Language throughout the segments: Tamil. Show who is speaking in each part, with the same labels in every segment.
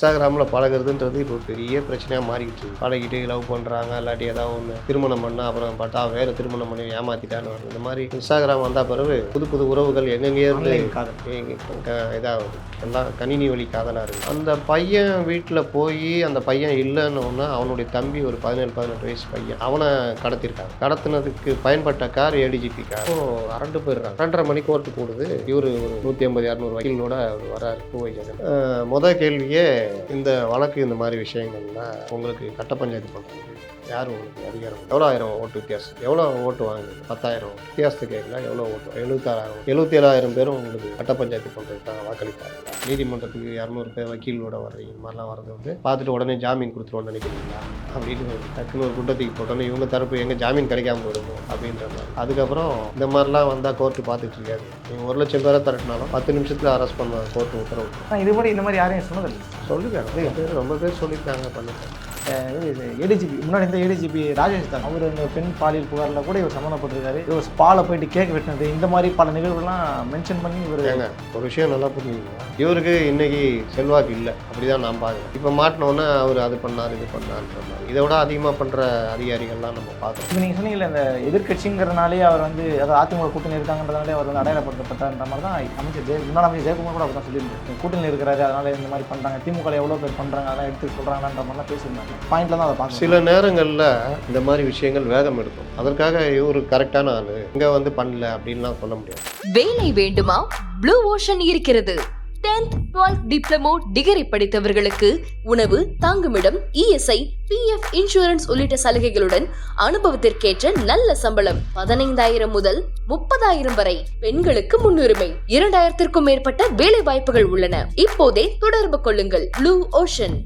Speaker 1: இன்ஸ்டாகிராமில் பழகுறதுன்றது இப்போ பெரிய பிரச்சனையாக மாறிக்கிட்டு இருக்கு. பழகிட்டு லவ் பண்ணுறாங்க இல்லாட்டி ஏதாவது ஒன்று திருமணம் பண்ணால் அப்புறம் பார்த்தா வேறு திருமணம் பண்ணி ஏமாத்திட்டான்னு வருது. இந்த மாதிரி இன்ஸ்டாகிராம் வந்த பிறகு புது புது உறவுகள் எங்கெங்கேயோ இருந்து இதாகுது. எல்லாம் கணினி வழி காதலாக இருக்குது அந்த பையன் வீட்டில் போய் அந்த பையன் இல்லைன்னு ஒன்று அவனுடைய தம்பி ஒரு பதினேழு பதினெட்டு வயசு பையன். அவனை கடத்திருக்காங்க. கடத்தினதுக்கு பயன்பட்ட car A D G P car. அரண்டு போயிருக்காங்க ரெண்டரை மணி கோர்ட்டு கூடுது இவர் ஒரு நூற்றி ஐம்பது இரநூறு வக்கீலோட வராரு பூவை ஜெகன் அஹ், முத கேள்வியே இந்த வழக்கு இந்த மாதிரி விஷயங்கள்ல உங்களுக்கு கட்ட பஞ்சாயத்து பண்ணுறது யார் உங்களுக்கு அதிகாரம் எவ்வளோ ஆயிரம் ஓட்டு வித்தியாசம்? எவ்வளோ ஓட்டு வாங்குது பத்தாயிரம் வித்தியாசத்தை கேட்கல எவ்வளோ ஓட்டு? எழுபத்தாறாயிரம் எழுபத்தி ஏழாயிரம் பேரும் உங்களுக்கு கட்ட பஞ்சாயத்து பண்ணுறதுக்காக வாக்களித்தாங்க நீதிமன்றத்துக்கு இரநூறு பேர் வக்கீலோட வர்றீங்க இந்த மாதிரிலாம் வர்றது வந்து பார்த்துட்டு உடனே ஜாமீன் கொடுத்துருவோம்னு நினைக்கிறீங்களா? அப்படின்னு ஒரு டக்குன்னு ஒரு குண்டத்துக்கு போட்டோன்னே இவங்க தரப்பு எங்கே ஜாமீன் கிடைக்காம போயிடுமோ? அப்படின்ற மாதிரி. அதுக்கப்புறம் இந்த மாதிரிலாம் வந்தால் கோர்ட்டு பார்த்துட்டு இருக்காது. நீங்கள் ஒரு லட்சம் பேரை திரட்டினாலும் பத்து நிமிஷத்தில் அரெஸ்ட் பண்ண கோர்ட்டு உத்தரவு.
Speaker 2: இது மாதிரி இந்த மாதிரி யாரையும் சொன்னதில்லை.
Speaker 1: சொல்லியிருக்காங்க நிறைய பேர் ரொம்ப பேர் சொல்லியிருக்காங்க பண்ணிருக்காங்க
Speaker 2: ஏடிஜிபி முன்னாடி இந்த ஏடிஜிபி ராஜேஷ் தான். அவர் இந்த பெண் பாலியல் புகாரில் கூட இவர் சம்மந்தப்பட்டிருக்காரு. இவர் ஸ்பால போயிட்டு கேக் வெட்டினது. இந்த மாதிரி பல நிகழ்வுகள்லாம் மென்ஷன் பண்ணி இவர்
Speaker 1: ஒரு விஷயம் நல்லா புரிஞ்சுக்கணும் இவருக்கு இன்னைக்கு செல்வாக்கு இல்லை. அப்படிதான் நான் பார்க்குறேன். இப்போ மாட்டினோன்னே அவர் அது பண்ணார் இது பண்ணார்ன்ற மாதிரி. இதை விட அதிகமாக பண்ணுற அதிகாரிகள்லாம் நம்ம பார்க்குறோம்.
Speaker 2: இப்போ நீங்கள் சொன்னீங்கல்ல இந்த எதிர்க்கட்சிங்கிறனாலே அவர் வந்து அதாவது அதிமுக கூட்டணி இருக்காங்கன்றதுனாலே அவர் வந்து அடையாளப்படுத்தப்பட்டார்ன்ற மாதிரி தான் அமைச்சர் ஜெய முன்னாள் அமைச்சர் ஜெயக்குமார் கூட அப்படி தான் சொல்லியிருந்தாரு. கூட்டணி இருக்கிறாரு அதனால இந்த மாதிரி பண்ணுறாங்க திமுக எவ்வளோ பேர் பண்ணுறாங்க அதெல்லாம் எடுத்து சொல்கிறாங்கன்ற மாதிரிலாம் பேசியிருந்தாங்க பாயிண்ட்ல தான் அதை பார்க்கணும்.
Speaker 1: சில நேரங்களில் இந்த மாதிரி விஷயங்கள் வேகம் எடுக்கும். அதற்காக இவர் கரெக்டான ஆள். இங்கே வந்து பண்ணல அப்படின்லாம் சொல்ல முடியாது.
Speaker 3: வேலை வேண்டுமா? ப்ளூ ஓஷன் இருக்கிறது. 10th 12th டிப்ளமோ டிகிரி படித்தவர்களுக்கு உணவு தங்குமிடம் இஎஸ்ஐ பிஎஃப் இன்சூரன்ஸ் உள்ளிட்ட சலுகைகளுடன் அனுபவத்திற்கேற்ற நல்ல சம்பளம். பதினைந்தாயிரம் முதல் முப்பதாயிரம் வரை பெண்களுக்கு முன்னுரிமை. இரண்டாயிரத்திற்கும் மேற்பட்ட வேலை வாய்ப்புகள் உள்ளன. இப்போதே தொடர்பு கொள்ளுங்கள். ப்ளூ ஓஷன்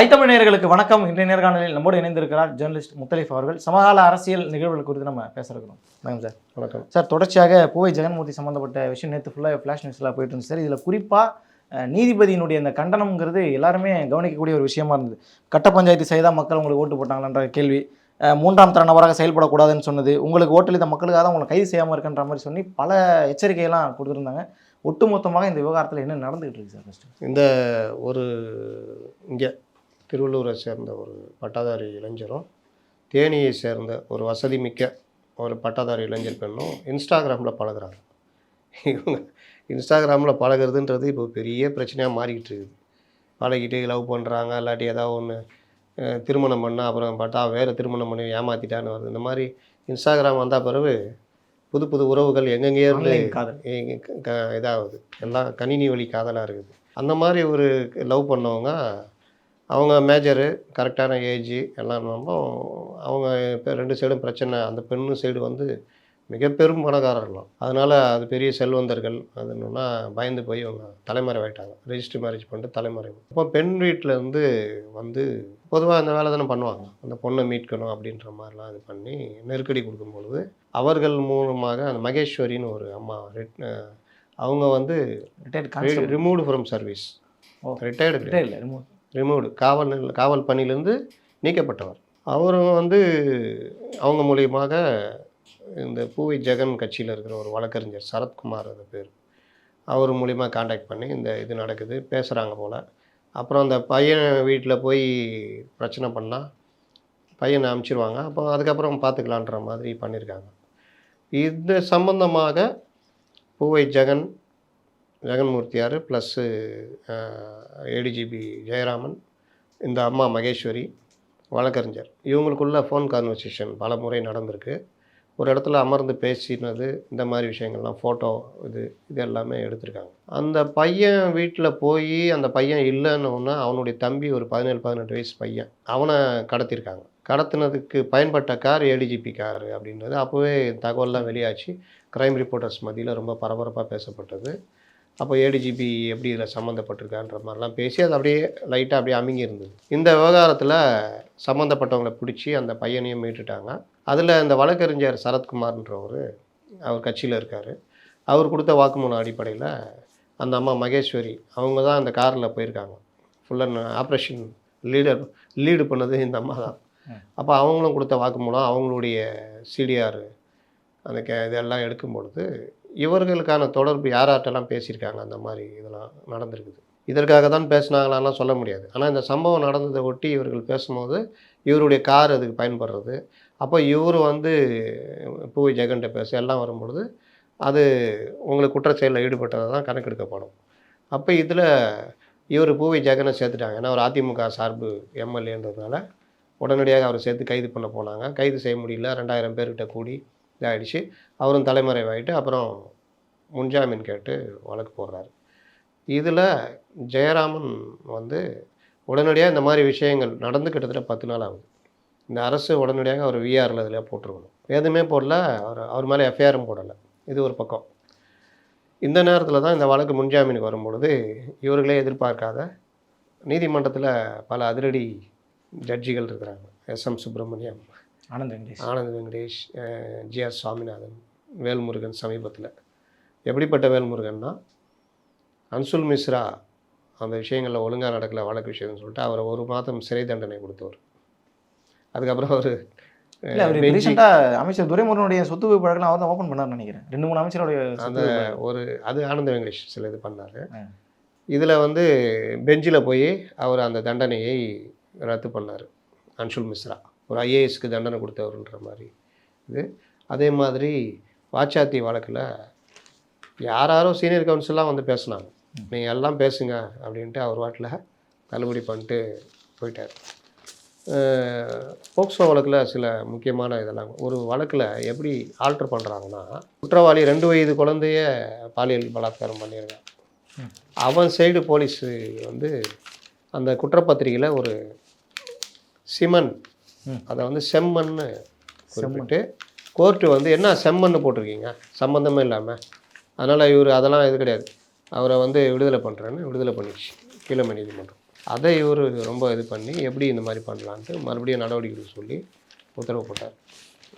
Speaker 2: ஐத்தமிழ் நேயர்களுக்கு வணக்கம். இன்றைய நேர்காணலில் நம்மோடு இணைந்திருக்கிறார் ஜேர்னலிஸ்ட் முத்தலிஃப் அவர்கள். சமகால அரசியல் நிகழ்வுகள் குறித்து நம்ம பேச இருக்கிறோம் வணக்கம் சார்.
Speaker 1: வணக்கம்.
Speaker 2: சார் தொடர்ச்சியாக பூவை ஜெகன்மூர்த்தி சம்மந்தப்பட்ட விஷயம் நேற்று ஃபுல்லாக ஃப்ளாஷ் நியூஸில் போயிட்டு இருந்துச்சு சார். இதில் குறிப்பாக நீதிபதியினுடைய இந்த கண்டனம்ங்கிறது எல்லாருமே கவனிக்கக்கூடிய ஒரு விஷயமா இருந்தது. கட்ட பஞ்சாயத்து செய்தால் மக்கள் உங்களுக்கு ஓட்டு போட்டாங்களான்ற கேள்வி. மூன்றாம் தர நபராக செயல்படக்கூடாதுன்னு சொன்னது. உங்களுக்கு ஓட்டளித்த மக்களுக்காக தான் உங்களை கைது செய்யாமல் இருக்குன்ற மாதிரி சொல்லி பல எச்சரிக்கையெல்லாம் கொடுத்துருந்தாங்க. ஒட்டுமொத்தமாக இந்த விவகாரத்தில் என்ன நடந்துகிட்டு இருக்கு சார் ஃபஸ்ட்டு
Speaker 1: இந்த ஒரு இங்கே திருவள்ளூரை சேர்ந்த ஒரு பட்டாதாரி இளைஞரும் தேனியை சேர்ந்த ஒரு வசதி மிக்க ஒரு பட்டாதாரி இளைஞர் பெண்ணும் இன்ஸ்டாகிராமில் பழகுறாங்க. இவங்க இன்ஸ்டாகிராமில் பழகுறதுன்றது இப்போ பெரிய பிரச்சனையாக மாறிக்கிட்டு இருக்குது. பழகிட்டு லவ் பண்ணுறாங்க இல்லாட்டி ஏதாவது ஒன்று திருமணம் பண்ணால் அப்புறம் பார்த்தா வேறு திருமணம் பண்ணி ஏமாற்றிட்டான்னு வருது. இந்த மாதிரி இன்ஸ்டாகிராம் வந்த பிறகு புது புது உறவுகள் எங்கெங்கேயோ இருந்து இதாகுது. எல்லாம் கணினி வழி காதலாக இருக்குது. அந்த மாதிரி ஒரு லவ் பண்ணவங்க அவங்க மேஜரு கரெக்டான ஏஜ் எல்லாம் நம்ம அவங்க இப்போ ரெண்டு சைடும் பிரச்சனை. அந்த பெண்ணு சைடு வந்து மிக பெரும் பணக்காரர்களாம். அதனால் அது பெரிய செல்வந்தர்கள். அது என்னன்னா பயந்து போய் அவங்க தலைமறைவாயிட்டாங்க. ரெஜிஸ்டர் மேரேஜ் பண்ணிட்டு தலைமறைவு. அப்போ பெண் வீட்டில் இருந்து வந்து பொதுவாக அந்த வேலை தானே பண்ணுவாங்க. அந்த பொண்ணை மீட்கணும் அப்படின்ற மாதிரிலாம் இது பண்ணி நெருக்கடி கொடுக்கும்பொழுது அவர்கள் மூலமாக அந்த மகேஸ்வரின்னு ஒரு அம்மா அவங்க வந்து removed from service. Retired removed காவல் காவல் பணியிலேருந்து நீக்கப்பட்டவர். அவரும் வந்து அவங்க மூலியமாக இந்த பூவை ஜெகன் கட்சியில் இருக்கிற ஒரு வழக்கறிஞர் சரத்குமார் அது பேர். அவர் மூலிமா காண்டாக்ட் பண்ணி இந்த இது நடக்குது பேசுகிறாங்க போல். அப்புறம் அந்த பையன் வீட்டில் போய் பிரச்சனை பண்ணால் பையனை அனுப்பிச்சிருவாங்க அப்போ அதுக்கப்புறம் பார்த்துக்கலான்ற மாதிரி பண்ணியிருக்காங்க இது சம்பந்தமாக Poovai Jagan ஜெகன்மூர்த்தியார் plus A D G P Jayaraman இந்த அம்மா மகேஸ்வரி வழக்கறிஞர். இவங்களுக்குள்ள ஃபோன் கான்வர்சேஷன் பல முறை நடந்திருக்கு. ஒரு இடத்துல அமர்ந்து பேசினது இந்த மாதிரி விஷயங்கள்லாம் ஃபோட்டோ இது இது எல்லாமே எடுத்திருக்காங்க. அந்த பையன் வீட்டில் போய் அந்த பையன் இல்லைன்னு அவனுடைய தம்பி ஒரு பதினேழு பதினெட்டு வயசு பையன் அவனை கடத்தியிருக்காங்க கடத்தினதுக்கு பயன்பட்ட car A D G P car அப்படின்றது அப்போவே தகவல்லாம் வெளியாச்சு. க்ரைம் ரிப்போர்ட்டர்ஸ் மத்தியில் ரொம்ப பரபரப்பாக பேசப்பட்டது. அப்போ ஏடிஜிபி எப்படி இதில் சம்மந்தப்பட்டிருக்கான்ற மாதிரிலாம் பேசி அது அப்படியே லைட்டாக அப்படியே அமுங்கி இருந்தது இந்த விவகாரத்தில் சம்மந்தப்பட்டவங்களை பிடிச்சி அந்த பையனையும் மீட்டுட்டாங்க. அதில் இந்த வழக்கறிஞர் சரத்குமார்ன்றவர் அவர் கட்சியில் இருக்கார். அவர் கொடுத்த வாக்குமூலம் அடிப்படையில் அந்த அம்மா மகேஸ்வரி அவங்க தான் அந்த காரில் போயிருக்காங்க. Full and operation leader lead பண்ணது இந்த அம்மா தான். அப்போ அவங்களும் கொடுத்த வாக்குமூலம் அவங்களுடைய சிடிஆர் அந்த கே இதெல்லாம் எடுக்கும் பொழுது இவர்களுக்கான தொடர்பு யார்கிட்டலாம் பேசியிருக்காங்க? அந்த மாதிரி இதெல்லாம் நடந்திருக்குது. இதற்காக தான் பேசினாங்களான்லாம் சொல்ல முடியாது. ஆனால் இந்த சம்பவம் நடந்ததை ஒட்டி இவர்கள் பேசும்போது இவருடைய கார் அதுக்கு பயன்படுறது. அப்போ இவர் வந்து பூவி ஜெகன்கிட்ட பேச எல்லாம் வரும்பொழுது அது உங்களுக்கு குற்றச்செயலில் ஈடுபட்டதை தான் கணக்கெடுக்கப்படும் அப்போ இதில் இவர் பூவை ஜெகனை சேர்த்துட்டாங்க. ஏன்னா ஒரு அதிமுக சார்பு எம்எல்ஏன்றதுனால உடனடியாக அவரை சேர்த்து கைது பண்ண போனாங்க. கைது செய்ய முடியல. ரெண்டாயிரம் பேர்கிட்ட கூடி இதாகிடுச்சு அவரும் தலைமறைவாயிட்டு அப்புறம் முன்ஜாமீன் கேட்டு வழக்கு போடுறாரு. இதில் ஜெயராமன் வந்து உடனடியாக இந்த மாதிரி விஷயங்கள் நடந்து கிட்டத்தட்ட பத்து நாள் ஆகுது. இந்த அரசு உடனடியாக அவர் விஆரில் இதில் போட்டிருக்கணும். எதுவுமே போடல. அவர் அவர் மேலே எஃப்ஐஆரும் போடலை. இது ஒரு பக்கம். இந்த நேரத்தில் தான் இந்த வழக்கு முன்ஜாமீனுக்கு வரும்பொழுது இவர்களே எதிர்பார்க்காத நீதிமன்றத்தில் பல அதிரடி ஜட்ஜிகள் இருக்கிறாங்க. S M Subramaniam
Speaker 2: Anand Venkatesh.
Speaker 1: Anand Venkatesh G R Swaminathan Velmurugan சமீபத்தில். எப்படிப்பட்ட வேல்முருகன்னா அன்சுல் மிஸ்ரா அந்த விஷயங்களில் ஒழுங்காக நடக்கல வழக்கு விஷயம்னு சொல்லிட்டு அவரை ஒரு மாதம் சிறை தண்டனை கொடுத்தவர். அதுக்கப்புறம் அவர்
Speaker 2: அமைச்சர் துரைமுருகனுடைய சொத்து வழக்கெல்லாம் அவர் தான் ஓப்பன் பண்ணார்னு நினைக்கிறேன். ரெண்டு மூணு அமைச்சருடைய
Speaker 1: அந்த ஒரு அது ஆனந்த வெங்கடேஷ் சில இது பண்ணார். இதில் வந்து பெஞ்சில் போய் அவர் அந்த தண்டனையை ரத்து பண்ணார் அன்சுல் மிஸ்ரா. ஒரு ஐஏஎஸ்க்கு தண்டனை கொடுத்தவருன்ற மாதிரி இது அதே மாதிரி வாச்சாத்தி வழக்கில் யாராரோ சீனியர் கவுன்சிலாம் வந்து பேசுனாங்க நீங்கள் எல்லாம் பேசுங்க அப்படின்ட்டு அவர் வாட்டில் தள்ளுபடி பண்ணிட்டு போயிட்டார் போக்சோ வழக்கில் சில முக்கியமான இதெல்லாம் ஒரு வழக்கில் எப்படி ஆல்டர் பண்ணுறாங்கன்னா குற்றவாளி ரெண்டு வயது குழந்தைய பாலியல் பலாத்காரம் பண்ணியிருக்கான். அவன் சைடு போலீஸ் வந்து அந்த குற்றப்பத்திரிகையில் ஒரு சிமன். அதை வந்து செம்மண்ணு குறிப்பிட்டு கோர்ட்டு வந்து என்ன செம்மண்ணு போட்டிருக்கீங்க? சம்மந்தமே இல்லாமல் அதனால் இவர் அதெல்லாம் இது கிடையாது. அவரை வந்து விடுதலை பண்ணுறேன்னு விடுதலை பண்ணிடுச்சு. கீழமை நீதிமன்றம். அதை இவர் ரொம்ப இது பண்ணி எப்படி இந்த மாதிரி பண்ணலான்ட்டு மறுபடியும் நடவடிக்கைகள் சொல்லி உத்தரவு போட்டார்.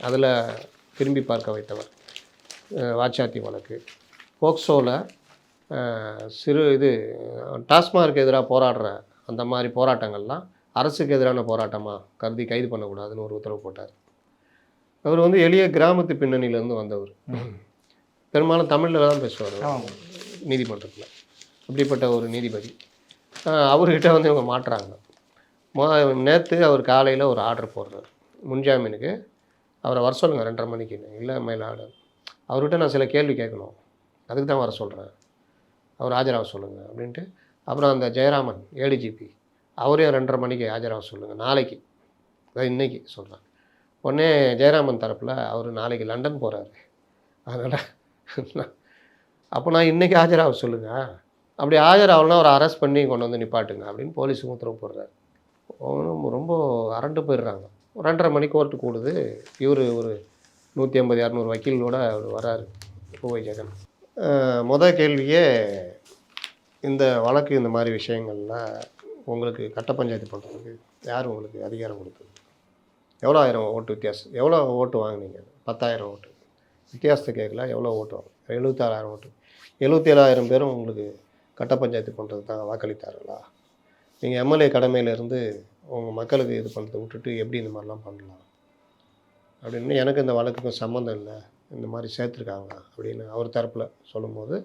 Speaker 1: அதில் திரும்பி பார்க்க வைத்தவர் வாச்சாத்தி வழக்கு. போக்சோவில் சிறு இது டாஸ்மார்க்கு எதிராக போராடுற அந்த மாதிரி போராட்டங்கள்லாம் அரசுக்கு எதிரான போராட்டமாக கருதி கைது பண்ணக்கூடாதுன்னு ஒரு உத்தரவு போட்டார். அவர் வந்து எளிய கிராமத்து பின்னணியிலேருந்து வந்தவர். பெரும்பாலும் தமிழில் தான் பேசுவார் நீதிமன்றத்தில். அப்படிப்பட்ட ஒரு நீதிபதி. அவர்கிட்ட வந்து இவங்க மாட்டுறாங்க மோ நேற்று அவர் காலையில் ஒரு ஆர்டர் போடுறாரு. முன்ஜாமீனுக்கு. அவரை வர சொல்லுங்கள் ரெண்டரை மணிக்குன்னு இல்லை மேல ஆர்டர். அவர்கிட்ட நான் சில கேள்வி கேட்கணும். அதுக்கு தான் வர சொல்கிறேன் அவர் ஆஜராக சொல்லுங்கள் அப்படின்ட்டு. அப்புறம் அந்த ஜெயராமன் ஏடிஜிபி அவரையும் ரெண்டரை மணிக்கு ஆஜராக சொல்லுங்கள் நாளைக்கு. அதான் இன்னைக்கு சொல்கிறேன் உடனே ஜெயராமன் தரப்பில் அவர் நாளைக்கு லண்டன் போகிறாரு அதனால் அப்போ நான் இன்றைக்கி ஆஜராக சொல்லுங்கள் அப்படி ஆஜராகலாம் அவரை அரெஸ்ட் பண்ணி கொண்டு வந்து நிப்பாட்டுங்க அப்படின்னு போலீஸுக்கு உத்தரவு போடுறாரு. அவனும் ரொம்ப அரண்டு போயிடுறாங்க. ரெண்டரை மணி கோர்ட்டு கூடுது. இவர் ஒரு நூற்றி ஐம்பது இரநூறு வக்கீலோட அவர் வராரு. பூவை ஜெகன். அஹ் முத கேள்வியே இந்த வழக்கு இந்த மாதிரி விஷயங்கள்லாம் உங்களுக்கு கட்ட பஞ்சாயத்து பண்ணுறதுக்கு யார் உங்களுக்கு அதிகாரம் கொடுத்தது? எவ்வளோ ஆயிரம் ஓட்டு வித்தியாசம் எவ்வளோ ஓட்டு வாங்குனீங்க? பத்தாயிரம் ஓட்டு. வித்தியாசத்தை கேட்கல எவ்வளோ ஓட்டு வாங்க எழுபத்தாறாயிரம் ஓட்டு. எழுபத்தேழாயிரம் பேரும் உங்களுக்கு கட்ட பஞ்சாயத்து பண்ணுறது தான் வாக்களித்தார்களா? நீங்கள் எம்எல்ஏ கடமையிலேருந்து உங்கள் மக்களுக்கு இது பண்ணுறதை விட்டுட்டு எப்படி இந்த மாதிரிலாம் பண்ணலாம்? அப்படின்னு எனக்கு இந்த வழக்குக்கும் சம்மந்தம் இல்லை. இந்த மாதிரி சேர்த்துருக்காங்க அப்படின்னு அவர் தரப்பில் சொல்லும்போது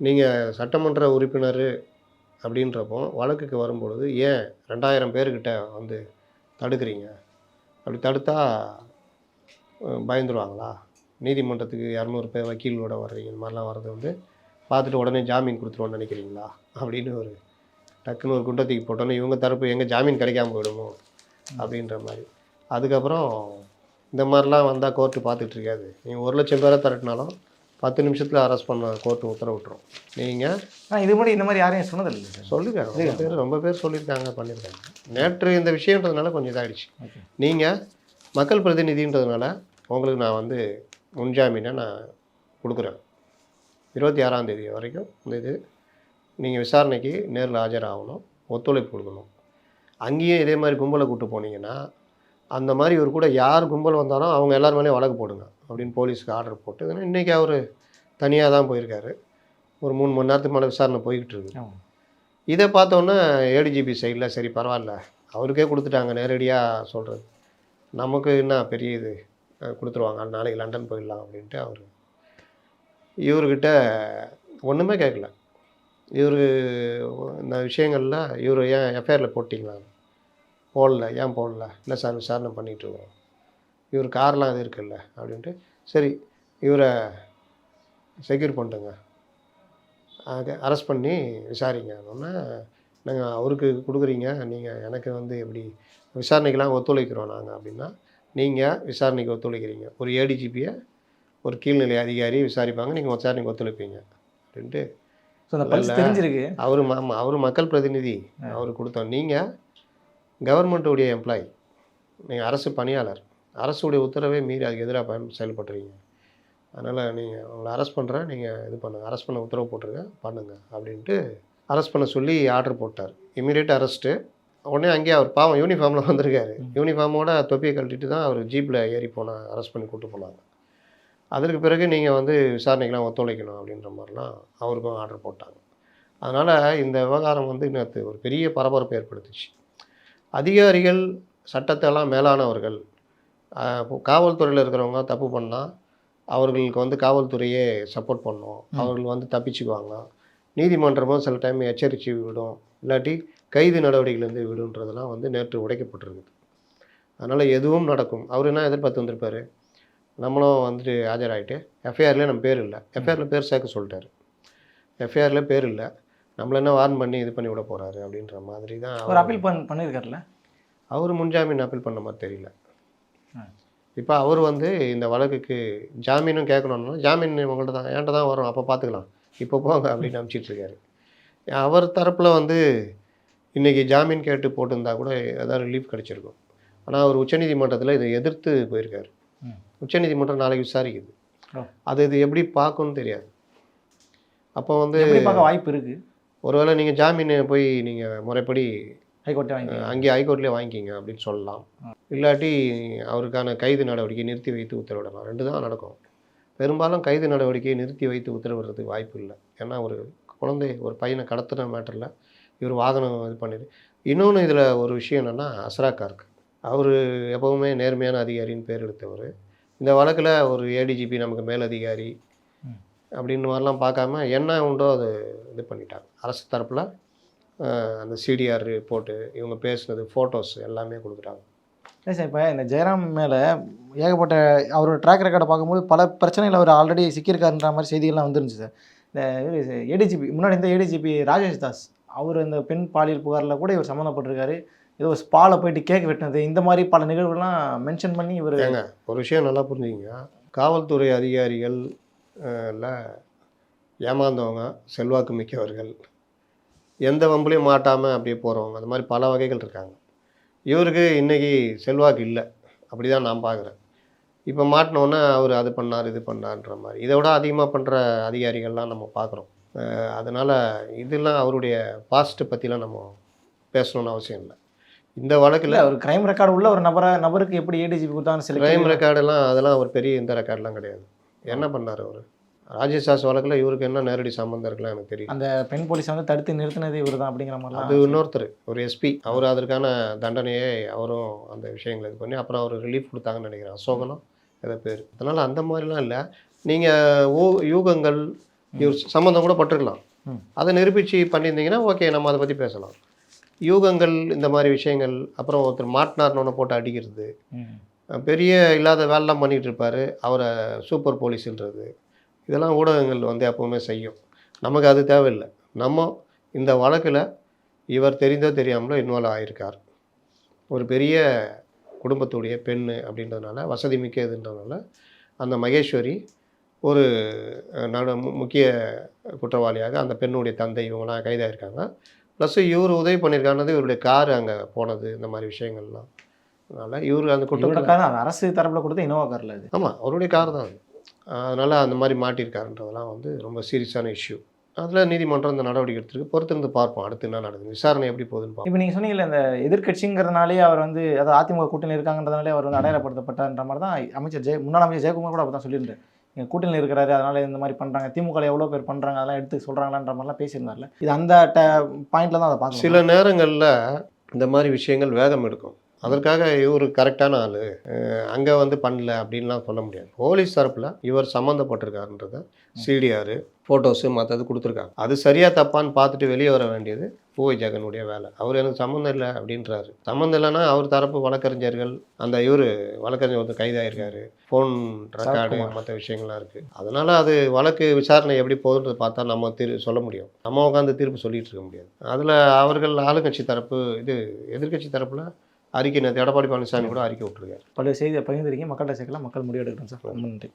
Speaker 1: நீங்கள் சட்டமன்ற உறுப்பினர் அப்படின்றப்போ வழக்குக்கு வரும்பொழுது ஏன் ரெண்டாயிரம் பேர்கிட்ட வந்து தடுக்கிறீங்க? அப்படி தடுத்தா பயந்துருவாங்களா? நீதிமன்றத்துக்கு இரநூறு பேர் வக்கீலோட வர்றீங்க இந்த மாதிரிலாம் வர்றது வந்து பார்த்துட்டு உடனே ஜாமீன் கொடுத்துருவோன்னு நினைக்கிறீங்களா? அப்படின்னு ஒரு டக்குன்னு ஒரு குண்டத்துக்கு போட்டோன்னே இவங்க தரப்பு எங்கே ஜாமீன் கிடைக்காம போயிடுமோ? அப்படின்ற மாதிரி. அதுக்கப்புறம் இந்த மாதிரிலாம் வந்தால் கோர்ட்டு பார்த்துட்டு இருக்காது. நீங்கள் ஒரு லட்சம் பேரை திரட்டினாலும் பத்து நிமிஷத்தில் அரெஸ்ட் பண்ண கோர்ட்டு உத்தரவிட்டுரும். நீங்கள்
Speaker 2: ஆ இது முன்னாடி இந்த மாதிரி யாரையும் சொன்னதில்லை சார்.
Speaker 1: சொல்லியிருக்காங்க பேர் ரொம்ப பேர் சொல்லியிருக்காங்க பண்ணியிருக்காங்க. நேற்று இந்த விஷயன்றதுனால கொஞ்சம் இதாகிடுச்சு நீங்கள் மக்கள் பிரதிநிதின்றதுனால உங்களுக்கு நான் வந்து முன்ஜாமீனை நான் கொடுக்குறேன். இருபத்தி ஆறாம் தேதி வரைக்கும் இந்த இது நீங்கள் விசாரணைக்கு நேரில் ஆஜராகணும் ஒத்துழைப்பு கொடுக்கணும். அங்கேயும் இதே மாதிரி கும்பலை கூட்டு போனீங்கன்னா அந்த மாதிரி இவர் கூட யார் கும்பல் வந்தாலும் அவங்க எல்லார் மேலேயும் வழக்கு போடுங்க. அப்படின்னு போலீஸ்க்கு ஆர்டர் போட்டு ஏன்னா இன்றைக்கி அவர் தனியாக தான் போயிருக்காரு. ஒரு மூணு மணி நேரத்துக்கு மேலே விசாரணை போய்கிட்டு இருக்கு இதை பார்த்தோன்னே ஏடிஜிபி சைடில் சரி பரவாயில்ல அவருக்கே கொடுத்துட்டாங்க நேரடியாக சொல்கிறது நமக்கு என்ன பெரிய இது கொடுத்துருவாங்க நாளைக்கு லண்டன் போயிடலாம் அப்படின்ட்டு அவர். இவர்கிட்ட ஒன்றுமே கேட்கல இவர் இந்த விஷயங்களில் இவர் ஏன் எஃப்ஐஆரில் போட்டிங்களா? போடல ஏன் போடல? இல்லை சார் விசாரணை பண்ணிகிட்டு இருக்கோம்? இவர் கார்லாம் இது இருக்குல்ல அப்படின்ட்டு. சரி இவரை செக்யூர் பண்ணிட்டுங்க. அரெஸ்ட் பண்ணி விசாரிங்கன்னா நாங்கள் அவருக்கு கொடுக்குறீங்க. நீங்கள் எனக்கு வந்து எப்படி விசாரணைக்கெல்லாம் ஒத்துழைக்கிறோம் நாங்கள் அப்படின்னா நீங்கள் விசாரணைக்கு ஒத்துழைக்கிறீங்க. ஒரு ஏடிஜிபியை ஒரு கீழ்நிலை அதிகாரி விசாரிப்பாங்க. நீங்கள் விசாரணைக்கு ஒத்துழைப்பீங்க. அப்படின்ட்டு.
Speaker 2: தெரிஞ்சிருக்கு.
Speaker 1: அவர் ஆமாம் அவர் மக்கள் பிரதிநிதி. அவர் கொடுத்தோம். நீங்கள் கவர்மெண்ட்டுடைய எம்ப்ளாயி நீங்கள் அரசு பணியாளர். அரசுடைய உத்தரவை மீறி அதுக்கு எதிராக பயன் செயல்பட்டுறீங்க. அதனால் நீங்கள் உங்களை அரெஸ்ட் பண்ணுறேன் நீங்கள் இது பண்ணுங்கள் அரெஸ்ட் பண்ண உத்தரவு போட்டுருங்க. பண்ணுங்கள் அப்படின்ட்டு அரெஸ்ட் பண்ண சொல்லி ஆர்டர் போட்டார். இமீடியட் அரெஸ்ட்டு உடனே அங்கேயே அவர் பாவம் யூனிஃபார்மில் வந்திருக்காரு. யூனிஃபார்மோட தொப்பியை கழட்டிட்டு தான் அவர் ஜீப்பில் ஏறி போன அரெஸ்ட் பண்ணி கூட்டு போனாங்க. அதற்கு பிறகு நீங்கள் வந்து விசாரணைக்கெலாம் ஒத்துழைக்கணும் அப்படின்ற மாதிரிலாம் அவருக்கும் ஆர்டர் போட்டாங்க. அதனால் இந்த விவகாரம் வந்து நேற்று ஒரு பெரிய பரபரப்பை ஏற்படுத்துச்சு. அதிகாரிகள் சட்டத்தெல்லாம் மேலானவர்கள் காவல்துறையில் இருக்கிறவங்க தப்பு பண்ணால் அவர்களுக்கு வந்து காவல்துறையே சப்போர்ட் பண்ணும். அவர்கள் வந்து தப்பிச்சுக்குவாங்க. நீதிமன்றமும் சில டைம் எச்சரித்து விடும். இல்லாட்டி கைது நடவடிக்கையிலேருந்து விடுன்றதெல்லாம் வந்து நேற்று உடைக்கப்பட்டிருக்குது. அதனால் எதுவும் நடக்கும். அவர் என்ன எதிர்பார்த்து வந்திருப்பாரு? நம்மளும் வந்துட்டு ஆஜராகிட்டு எஃப்ஐஆர்லேயே நம்ம பேர் இல்லை. எஃப்ஐஆரில் பேர் சேர்க்க சொல்லிட்டாரு. எஃப்ஐஆரில் பேர் இல்லை. நம்மள என்ன வார்ன் பண்ணி இது பண்ணி விட போகிறாரு அப்படின்ற மாதிரி தான்
Speaker 2: ஒரு அப்பீல் பண் பண்ணியிருக்காருல்ல?
Speaker 1: அவர் முன்ஜாமீன் அப்பீல் பண்ண மாதிரி தெரியல. இப்போ அவர் வந்து இந்த வழக்குக்கு ஜாமீனும் கேட்கணும்னா ஜாமீன் உங்கள்கிட்ட தான் என்கிட்ட தான் வரும் அப்போ பார்த்துக்கலாம் இப்போ போங்க அப்படின்னு அனுப்பிச்சிட்டு இருக்காரு. அவர் தரப்பில் வந்து இன்றைக்கி ஜாமீன் கேட்டு போட்டிருந்தா கூட ஏதாவது ரிலீஃப் கிடச்சிருக்கும். ஆனால் அவர் உச்சநீதிமன்றத்தில் இதை எதிர்த்து போயிருக்காரு. உச்சநீதிமன்றம் நாளைக்கு விசாரிக்குது. அது இது எப்படி பார்க்கும்னு தெரியாது. அப்போ வந்து
Speaker 2: வாய்ப்பு இருக்கு?
Speaker 1: ஒருவேளை நீங்கள் ஜாமீன் போய் நீங்கள் முறைப்படி
Speaker 2: ஹைகோர்ட்டே வாங்கி
Speaker 1: அங்கே ஹைகோர்ட்லேயே வாங்கிக்கிங்க அப்படின்னு சொல்லலாம். இல்லாட்டி அவருக்கான கைது நடவடிக்கை நிறுத்தி வைத்து உத்தரவிடலாம். ரெண்டு தான் நடக்கும். பெரும்பாலும் கைது நடவடிக்கையை நிறுத்தி வைத்து உத்தரவிடுறதுக்கு வாய்ப்பு இல்லை. ஏன்னா ஒரு குழந்தை ஒரு பையனை கடத்தின மேட்டரில் இவர் வாகனம் இது பண்ணிடு இன்னொன்று இதில் ஒரு விஷயம் என்னென்னா அஸ்ரா கார்க். அவர் எப்போவுமே நேர்மையான அதிகாரின்னு பேர் எடுத்தவர். இந்த வழக்கில் ஒரு ஏடிஜிபி நமக்கு மேலதிகாரி. அப்படின்னு மாதிரிலாம் பார்க்காம என்ன உண்டோ அது இது பண்ணிட்டாங்க. அரசு தரப்பில் அந்த சிடிஆர் ரிப்போர்ட்டு இவங்க பேசுனது ஃபோட்டோஸ் எல்லாமே கொடுத்துட்டாங்க
Speaker 2: இல்லை சார் இப்போ இந்த ஜெயராம் மேலே ஏகப்பட்ட அவரோட ட்ராக் ரெக்கார்டை பார்க்கும்போது பல பிரச்சனைகள் அவர் ஆல்ரெடி சிக்கியிருக்காருன்ற மாதிரி செய்திகள்லாம் வந்துருந்துச்சு சார் இந்த ஏடிஜிபி முன்னாடி இந்த ஏடிஜிபி ராஜேஷ் தாஸ் அவர் இந்த பெண் பாலியல் புகாரில் கூட இவர் சம்மந்தப்பட்டிருக்காரு. ஏதோ ஸ்பால போயிட்டு கேக் வெட்டினது இந்த மாதிரி பல நிகழ்வுகள்லாம் மென்ஷன் பண்ணி இவர்
Speaker 1: ஒரு விஷயம் நல்லா புரிஞ்சுங்க காவல்துறை அதிகாரிகள் அஹ், ல ஏமாந்தவங்க செல்வாக்கு மிக்கவர்கள் எந்த வம்புலையும் மாட்டாமல் அப்படியே போகிறவங்க அந்த மாதிரி பல வகைகள் இருக்காங்க. இவருக்கு இன்னைக்கு செல்வாக்கு இல்லை. அப்படி தான் நான் பார்க்குறேன் இப்போ மாட்டினோன்னே அவர் அது பண்ணார் இது பண்ணார்ன்ற மாதிரி. இதை விட அதிகமாக பண்ணுற அதிகாரிகள்லாம் நம்ம பார்க்குறோம் அதனால் இதெல்லாம் அவருடைய பாஸ்ட்டை பற்றிலாம் நம்ம பேசணும்னு அவசியம் இல்லை. இந்த வழக்கில்
Speaker 2: ஒரு கிரைம் ரெக்கார்டு உள்ள ஒரு நபரை நபருக்கு எப்படி ஏடிஜிபி கொடுத்தாங்க சில
Speaker 1: கிரைம் ரெக்கார்டெல்லாம் அதெல்லாம் ஒரு பெரிய இந்த ரெக்கார்ட்லாம் கிடையாது. என்ன பண்ணார் அவர்? ராஜேஷ் தாஸ் வழக்கில் இவருக்கு என்ன நேரடி சம்மந்தம் இருக்கலாம் எனக்கு தெரியும்
Speaker 2: அந்த பெண் போலீஸ் வந்து தடுத்து நிறுத்தினது இவர் தான் அப்படிங்கிற மாதிரிலாம்
Speaker 1: அது இன்னொருத்தர் ஒரு எஸ்பி அவர் அதற்கான தண்டனையை அவரும் அந்த விஷயங்களை இது பண்ணி அப்புறம் அவர் ரிலீஃப் கொடுத்தாங்கன்னு நினைக்கிறேன். அசோகனும் ஏதோ பேர். அதனால் அந்த மாதிரிலாம் இல்லை. நீங்கள் ஊ யூகங்கள் இவர் சம்மந்தம் கூட பட்டிருக்கலாம். அதை நிரூபித்து பண்ணியிருந்தீங்கன்னா ஓகே நம்ம அதை பற்றி பேசலாம். யூகங்கள் இந்த மாதிரி விஷயங்கள் அப்புறம் ஒருத்தர் மாட்டினார்னு போட்டு அடிக்கிறது. பெரிய இல்லாத வேலைலாம் பண்ணிகிட்டு இருப்பார். அவரை சூப்பர் போலீஸுன்றது. இதெல்லாம் ஊடகங்கள் வந்து எப்போவுமே செய்யும். நமக்கு அது தேவையில்லை. நம்ம இந்த வழக்கில் இவர் தெரிந்தோ தெரியாமலோ இன்வால்வ் ஆகியிருக்கார் ஒரு பெரிய குடும்பத்துடைய பெண் அப்படின்றதுனால வசதி மிக்கதுன்றதுனால அந்த மகேஸ்வரி ஒரு நடு முக்கிய குற்றவாளியாக அந்த பெண்ணுடைய தந்தை இவங்களாம் கைதாயிருக்காங்க. ப்ளஸ் இவர் உதவி பண்ணியிருக்கானது இவருடைய கார் அங்கே போனது இந்த மாதிரி விஷயங்கள்லாம். அதனால் இவர் அந்த
Speaker 2: அது அரசு தரப்புல கொடுத்த இனோவா கார்ல
Speaker 1: ஆமாம் அவருடைய கார் தான் அது. அதனால் அந்த மாதிரி மாட்டியிருக்காருன்றதெல்லாம் வந்து ரொம்ப சீரியஸான இஷ்யூ. அதில் நீதிமன்றம் இந்த நடவடிக்கை எடுத்துருக்கு. பொறுத்திருந்து பார்ப்போம். அடுத்து என்ன நடக்குது? விசாரணை எப்படி போகுதுன்னு
Speaker 2: இப்போ நீங்கள் சொன்னீங்கல்ல இந்த எதிர்க்கட்சிங்கிறதுனாலே அவர் வந்து அதாவது அதிமுக கூட்டணியில் இருக்காங்கன்றதுனாலே அவர் வந்து அடையாளப்படுத்தப்பட்டார்ன்ற மாதிரி தான் அமைச்சர் ஜெய முன்னாள் அமைச்சர் ஜெயக்குமார் கூட அப்படி தான் சொல்லியிருந்தார். எங்கள் கூட்டணியில் இருக்கிறாரு அதனால இந்த மாதிரி பண்ணுறாங்க திமுக எவ்வளோ பேர் பண்ணுறாங்க அதெல்லாம் எடுத்து சொல்கிறாங்களான்ற மாதிரிலாம் பேசியிருந்தார்ல இது அந்த பாயிண்ட்ல தான் அதை பார்க்கலாம்
Speaker 1: சில நேரங்களில் இந்த மாதிரி விஷயங்கள் வேகம் எடுக்கும். அதற்காக இவர் கரெக்டான ஆள். அங்கே வந்து பண்ணல அப்படின்லாம் சொல்ல முடியாது. போலீஸ் தரப்பில் இவர் சம்மந்தப்பட்டிருக்காருன்றத சிடிஆர் ஃபோட்டோஸு மற்றது கொடுத்துருக்காங்க. அது சரியா தப்பான்னு பார்த்துட்டு வெளியே வர வேண்டியது பூவை ஜெகனுடைய வேலை. அவர் எனக்கு சம்மந்தம் இல்லை அப்படின்றாரு. சம்மந்தம் இல்லைன்னா அவர் தரப்பு வழக்கறிஞர்கள் அந்த இவர் வழக்கறிஞர் வந்து கைதாயிருக்காரு. Phone record. மற்ற விஷயங்கள்லாம் இருக்குது அதனால் அது வழக்கு விசாரணை எப்படி போகுதுன்றது பார்த்தா நம்ம தீர் சொல்ல முடியும். நம்ம உட்காந்து தீர்ப்பு சொல்லிட்டு இருக்க முடியாது. அதில் அவர்கள் ஆளுங்கட்சி தரப்பு இது எதிர்க்கட்சி தரப்பில் அறிக்கை நேற்று எடப்பாடி பழனிசாமி கூட அறிக்கை விட்டுருக்காரு.
Speaker 2: பல செய்தியை பகிர்ந்துருக்கீங்க மக்கள்கிட்ட சேர்க்கலாம். மக்கள் முடிவெடுக்கட்டும் சார். ரொம்ப நன்றி.